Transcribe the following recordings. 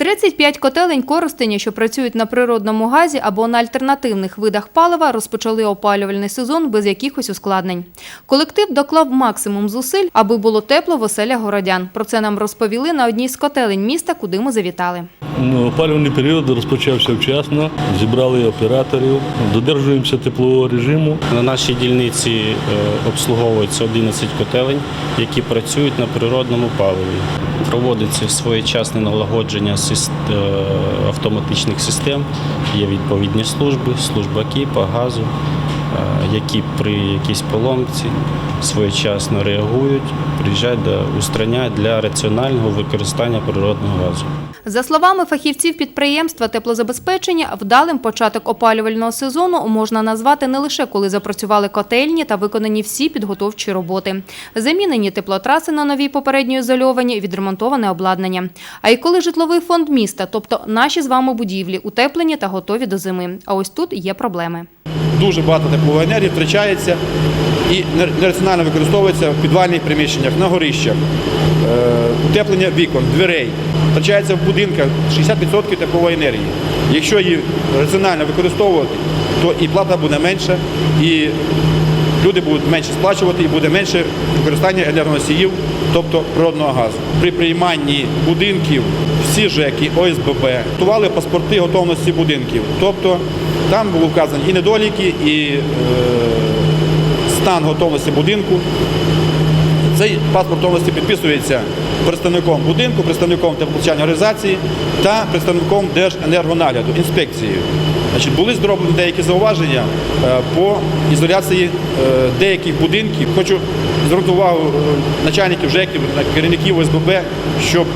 35 котелень Коростеня, що працюють на природному газі або на альтернативних видах палива, розпочали опалювальний сезон без якихось ускладнень. Колектив доклав максимум зусиль, аби було тепло в оселях городян. Про це нам розповіли на одній з котелень міста, куди ми завітали. Ну, Опалювальний період розпочався вчасно, зібрали операторів, додержуємося теплового режиму. На нашій дільниці е, обслуговується 11 котелень, які працюють на природному паливі. Проводиться своєчасне налагодження е, автоматичних систем. Є відповідні служби, служба КІПа, газу, е, які при якійсь поломці своєчасно реагують, приїжджають устраняють для раціонального використання природного газу. За словами фахівців підприємства теплозабезпечення, вдалим початок опалювального сезону можна назвати не лише коли запрацювали котельні та виконані всі підготовчі роботи. Замінені теплотраси на нові попередньо ізольовані, відремонтоване обладнання. А й коли житловий фонд міста, тобто наші з вами будівлі, утеплені та готові до зими. А ось тут є проблеми. дуже багато теплової енергії втрачається і нер- нераціонально використовується в підвальних приміщеннях, на горищах, е, утеплення вікон, дверей. Втрачається в будинках 60% теплової енергії. Якщо її раціонально використовувати, то і плата буде менша, і люди будуть менше сплачувати, і буде менше використання енергоносіїв, тобто природного газу. При прийманні будинків всі ЖЕКи, ОСББ готували паспорти готовності будинків. Тобто там були вказані і недоліки, і е, стан готовності будинку. Цей паспорт готовності підписується представником будинку, представником теплопостачальної організації та представником Держенергонагляду, інспекцією. Значить, були зроблені деякі зауваження е, по ізоляції е, деяких будинків. Хочу звернути увагу е, начальників ЖЕКів, керівників ОСББ, щоб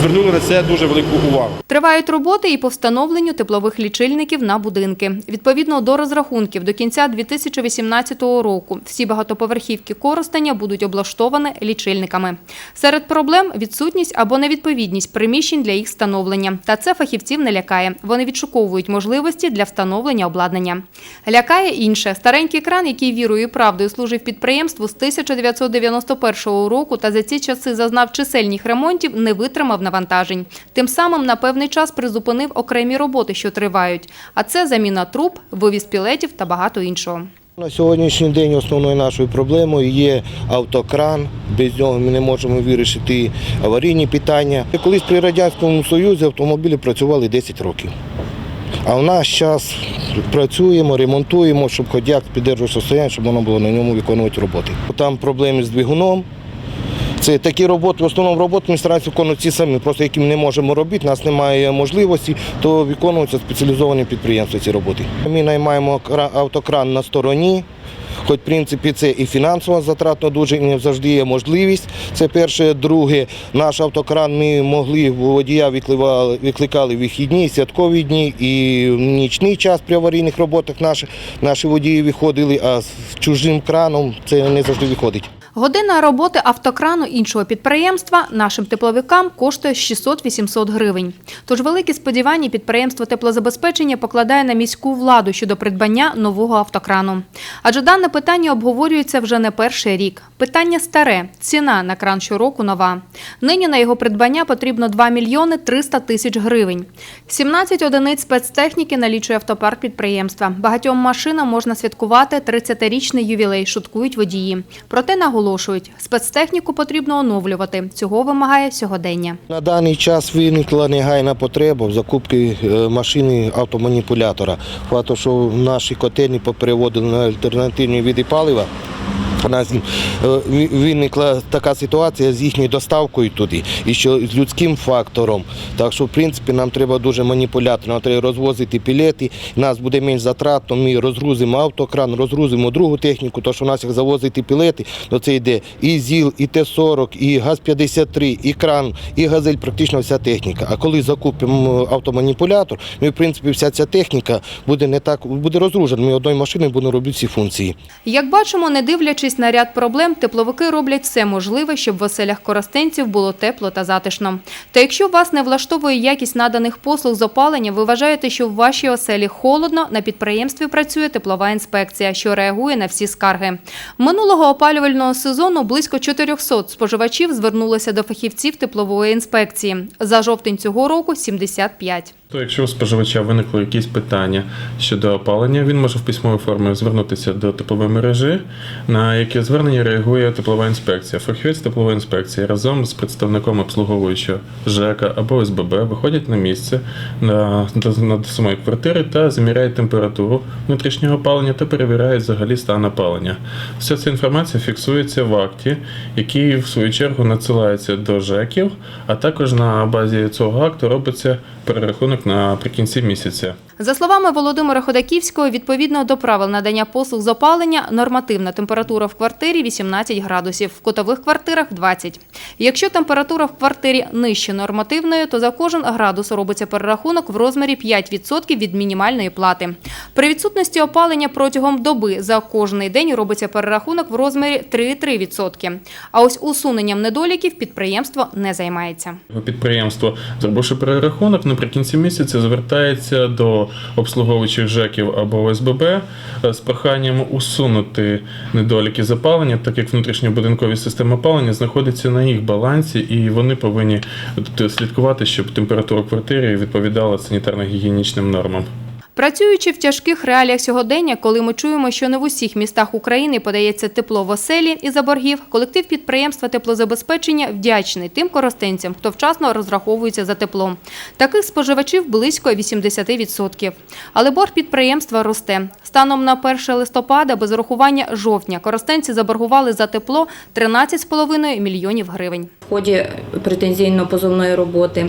звернули на це дуже велику увагу. Тривають роботи і по встановленню теплових лічильників на будинки. Відповідно до розрахунків, до кінця 2018 року всі багатоповерхівки Коростеня будуть облаштовані лічильниками. Серед проблем – відсутність або невідповідність приміщень для їх встановлення. Та це фахівців не лякає. Вони відшуковують можливості для встановлення обладнання. Лякає інше – старенький кран, який вірою і правдою служив підприємству з 1991 року та за ці часи зазнав чисельних ремонтів, не витримав навантажень. Тим самим на певний час призупинив окремі роботи, що тривають. А це заміна труб, вивіз пілетів та багато іншого. На сьогоднішній день основною нашою проблемою є автокран. Без нього ми не можемо вирішити аварійні питання. Колись при Радянському Союзі автомобілі працювали 10 років. А в наш час працюємо, ремонтуємо, щоб ходяк піддержував состояння, щоб воно було на ньому виконувати роботи. Там проблеми з двигуном. Це такі роботи, в основному роботи ми стараємося виконувати ці самі, просто які ми не можемо робити, у нас немає можливості, то виконуються спеціалізовані підприємства ці роботи. Ми наймаємо автокран на стороні. Хоч, в принципі, це і фінансово затратно дуже, і не завжди є можливість. Це перше. Друге, наш автокран ми могли водія викликали, викликали вихідні, святкові дні і в нічний час при аварійних роботах наші, наші водії виходили, а з чужим краном це не завжди виходить. Година роботи автокрану іншого підприємства нашим тепловикам коштує 600-800 гривень. Тож великі сподівання підприємство теплозабезпечення покладає на міську владу щодо придбання нового автокрану. Адже дане питання обговорюється вже не перший рік. Питання старе – ціна на кран щороку нова. Нині на його придбання потрібно 2 мільйони 300 тисяч гривень. 17 одиниць спецтехніки налічує автопарк підприємства. Багатьом машинам можна святкувати 30-річний ювілей, шуткують водії. Проте наголошують, спецтехніку потрібно оновлювати. Цього вимагає сьогодення. На даний час виникла негайна потреба в закупці е, машини автоманіпулятора. Фато, що наші котельні попереводили на альтернативні види палива. У нас е, виникла така ситуація з їхньою доставкою туди і що з людським фактором. Так що, в принципі, нам треба дуже маніпулятор, нам треба розвозити пілети, нас буде менш затратно, ми розгрузимо автокран, розгрузимо другу техніку, то що у нас як завозити пілети, то це йде і ЗІЛ, і Т-40, і ГАЗ-53, і кран, і газель, практично вся техніка. А коли закупимо автоманіпулятор, ми, в принципі, вся ця техніка буде не так, буде розгружена. Ми одною машиною будемо робити всі функції. Як бачимо, не дивлячись дивлячись на ряд проблем, тепловики роблять все можливе, щоб в оселях коростенців було тепло та затишно. Та якщо вас не влаштовує якість наданих послуг з опалення, ви вважаєте, що в вашій оселі холодно, на підприємстві працює теплова інспекція, що реагує на всі скарги. Минулого опалювального сезону близько 400 споживачів звернулося до фахівців теплової інспекції. За жовтень цього року 75. То якщо у споживача виникли якісь питання щодо опалення, він може в письмовій формі звернутися до теплової мережі, на яке звернення реагує теплова інспекція. Фахівець теплової інспекції разом з представником обслуговуючого ЖЕКа або СББ виходять на місце на, до самої квартири та заміряють температуру внутрішнього опалення та перевіряють взагалі стан опалення. Вся ця інформація фіксується в акті, який в свою чергу надсилається до ЖЕКів, а також на базі цього акту робиться перерахунок наприкінці місяця. За словами Володимира Ходаківського, відповідно до правил надання послуг з опалення, нормативна температура в квартирі 18 градусів, в котових квартирах 20. Якщо температура в квартирі нижче нормативної, то за кожен градус робиться перерахунок в розмірі 5% від мінімальної плати. При відсутності опалення протягом доби за кожний день робиться перерахунок в розмірі 3,3%. А ось усуненням недоліків підприємство не займається. Підприємство, зробивши перерахунок, наприкінці місяця звертається до обслуговуючих ЖЕКів або ОСББ е, з проханням усунути недоліки запалення, так як внутрішньобудинкові системи опалення знаходяться на їх балансі, і вони повинні слідкувати, щоб температура квартири відповідала санітарно-гігієнічним нормам. Працюючи в тяжких реаліях сьогодення, коли ми чуємо, що не в усіх містах України подається тепло в оселі і за боргів, колектив підприємства теплозабезпечення вдячний тим коростенцям, хто вчасно розраховується за тепло. Таких споживачів близько 80%. Але борг підприємства росте. Станом на 1 листопада без урахування жовтня коростенці заборгували за тепло 13,5 мільйонів гривень. В ході претензійно-позовної роботи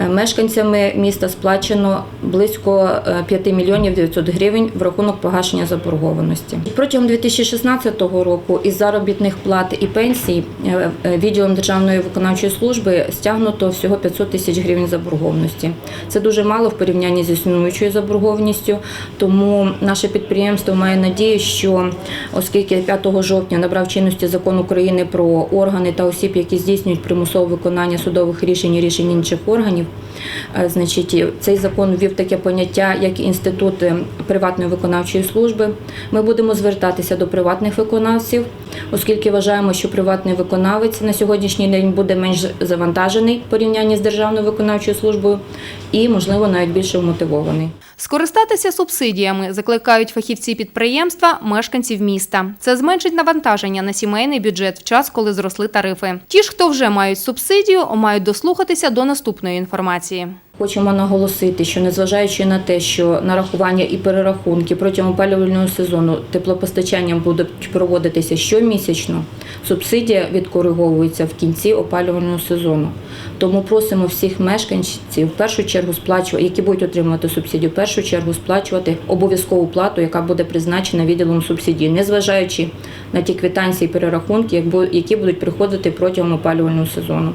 е, мешканцями міста сплачено близько е, 5 мільйонів 900 гривень в рахунок погашення заборгованості. Протягом 2016 року із заробітних плат і пенсій е, е, відділом Державної виконавчої служби стягнуто всього 500 тисяч гривень заборгованості. Це дуже мало в порівнянні з існуючою заборгованістю, тому наше підприємство має надію, що оскільки 5 жовтня набрав чинності закон України про органи та осіб, які здійснюють примусове виконання судових рішень і рішень інших органів, е, значить цей закон ввів таке поняття, як інститут приватної виконавчої служби. Ми будемо звертатися до приватних виконавців, оскільки вважаємо, що приватний виконавець на сьогоднішній день буде менш завантажений в порівнянні з державною виконавчою службою і, можливо, навіть більше вмотивований. Скористатися субсидіями закликають фахівці підприємства, мешканців міста. Це зменшить навантаження на сімейний бюджет в час, коли зросли тарифи. Ті ж, хто вже мають субсидію, мають дослухатися до наступної інформації. Хочемо наголосити, що незважаючи на те, що нарахування і перерахунки протягом опалювального сезону теплопостачанням будуть проводитися щомісячно, субсидія відкориговується в кінці опалювального сезону. Тому просимо всіх мешканців в першу чергу сплачувати, які будуть отримувати субсидію, в першу чергу сплачувати обов'язкову плату, яка буде призначена відділом субсидії, незважаючи на ті квитанції і перерахунки, які будуть приходити протягом опалювального сезону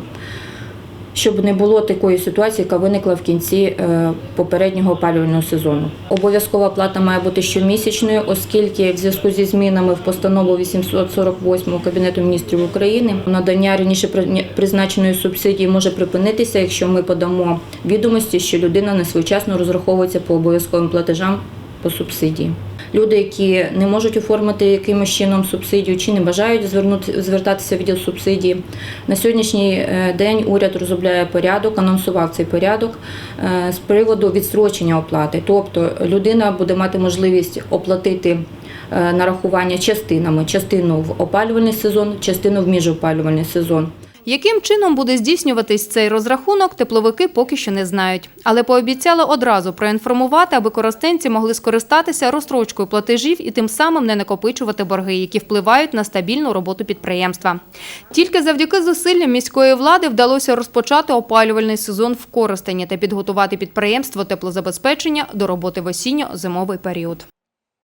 щоб не було такої ситуації, яка виникла в кінці е, попереднього опалювального сезону. Обов'язкова плата має бути щомісячною, оскільки в зв'язку зі змінами в постанову 848 Кабінету міністрів України надання раніше при- призначеної субсидії може припинитися, якщо ми подамо відомості, що людина несвоєчасно розраховується по обов'язковим платежам по субсидії. Люди, які не можуть оформити якимось чином субсидію чи не бажають звернути звертатися в відділ субсидії. На сьогоднішній е, день уряд розробляє порядок, анонсував цей порядок е, з приводу відстрочення оплати. Тобто людина буде мати можливість оплатити е, нарахування частинами, частину в опалювальний сезон, частину в міжопалювальний сезон. Яким чином буде здійснюватись цей розрахунок, тепловики поки що не знають. Але пообіцяли одразу проінформувати, аби коростенці могли скористатися розстрочкою платежів і тим самим не накопичувати борги, які впливають на стабільну роботу підприємства. Тільки завдяки зусиллям міської влади вдалося розпочати опалювальний сезон в Коростені та підготувати підприємство теплозабезпечення до роботи в осінньо-зимовий період.